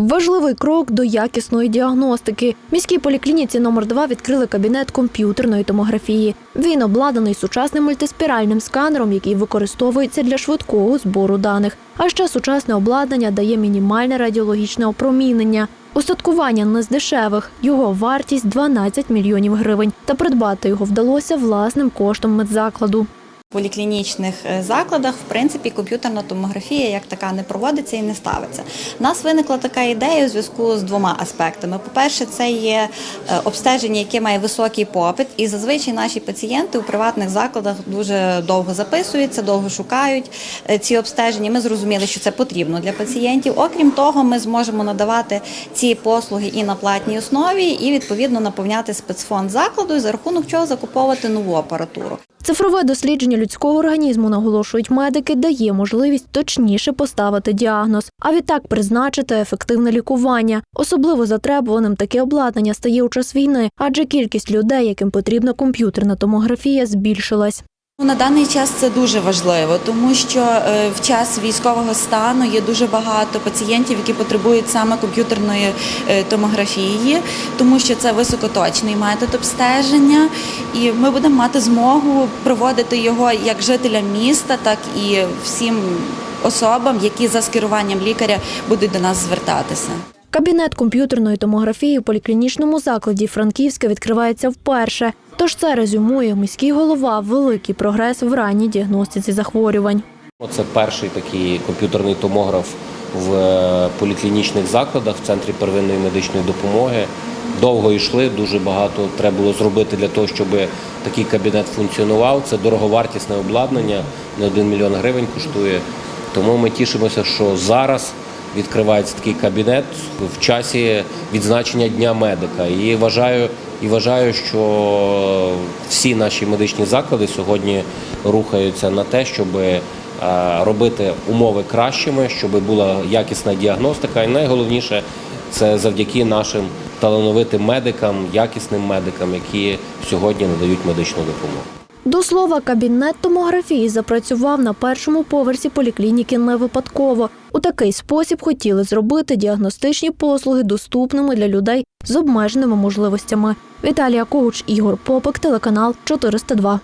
Важливий крок до якісної діагностики. Міській поліклініці номер 2 відкрили кабінет комп'ютерної томографії. Він обладнаний сучасним мультиспіральним сканером, який використовується для швидкого збору даних. А ще сучасне обладнання дає мінімальне радіологічне опромінення. Устаткування не з дешевих. Його вартість 12 мільйонів гривень. Та придбати його вдалося власним коштом медзакладу. Поліклінічних е, закладах, в принципі, комп'ютерна томографія як така не проводиться і не ставиться. У нас виникла така ідея у зв'язку з двома аспектами. По-перше, це є е, обстеження, яке має високий попит, і зазвичай наші пацієнти у приватних закладах дуже довго записуються, довго шукають е, ці обстеження. Ми зрозуміли, що це потрібно для пацієнтів. Окрім того, ми зможемо надавати ці послуги і на платній основі, і відповідно наповняти спецфонд закладу, за рахунок чого закуповувати нову апаратуру. Цифрове дослідження людського організму, наголошують медики, дає можливість точніше поставити діагноз, а відтак призначити ефективне лікування. Особливо затребуваним таке обладнання стає у час війни, адже кількість людей, яким потрібна комп'ютерна томографія, збільшилась. Ну, На даний час це дуже важливо, тому що е, в час військового стану є дуже багато пацієнтів, які потребують саме комп'ютерної е, томографії, тому що це високоточний метод обстеження, і ми будемо мати змогу проводити його як жителям міста, так і всім особам, які за скеруванням лікаря будуть до нас звертатися. Кабінет комп'ютерної томографії у поліклінічному закладі Франківська відкривається вперше. Тож це резюмує міський голова великий прогрес в ранній діагностиці захворювань. Це перший такий комп'ютерний томограф в е, поліклінічних закладах в центрі первинної медичної допомоги. Довго йшли, дуже багато треба було зробити для того, щоб такий кабінет функціонував. Це дороговартісне обладнання, не 1 мільйон гривень коштує. Тому ми тішимося, що зараз відкривається такий кабінет в часі відзначення Дня медика. І вважаю, і вважаю, що всі наші медичні заклади сьогодні рухаються на те, щоб е, робити умови кращими, щоб була якісна діагностика. І найголовніше це завдяки нашим талановитим медикам, якісним медикам, які сьогодні надають медичну допомогу. До слова, кабінет томографії запрацював на першому поверсі поліклініки не випадково. У такий спосіб хотіли зробити діагностичні послуги доступними для людей з обмеженими можливостями. Віталія Коуч, Ігор Попик, телеканал 402.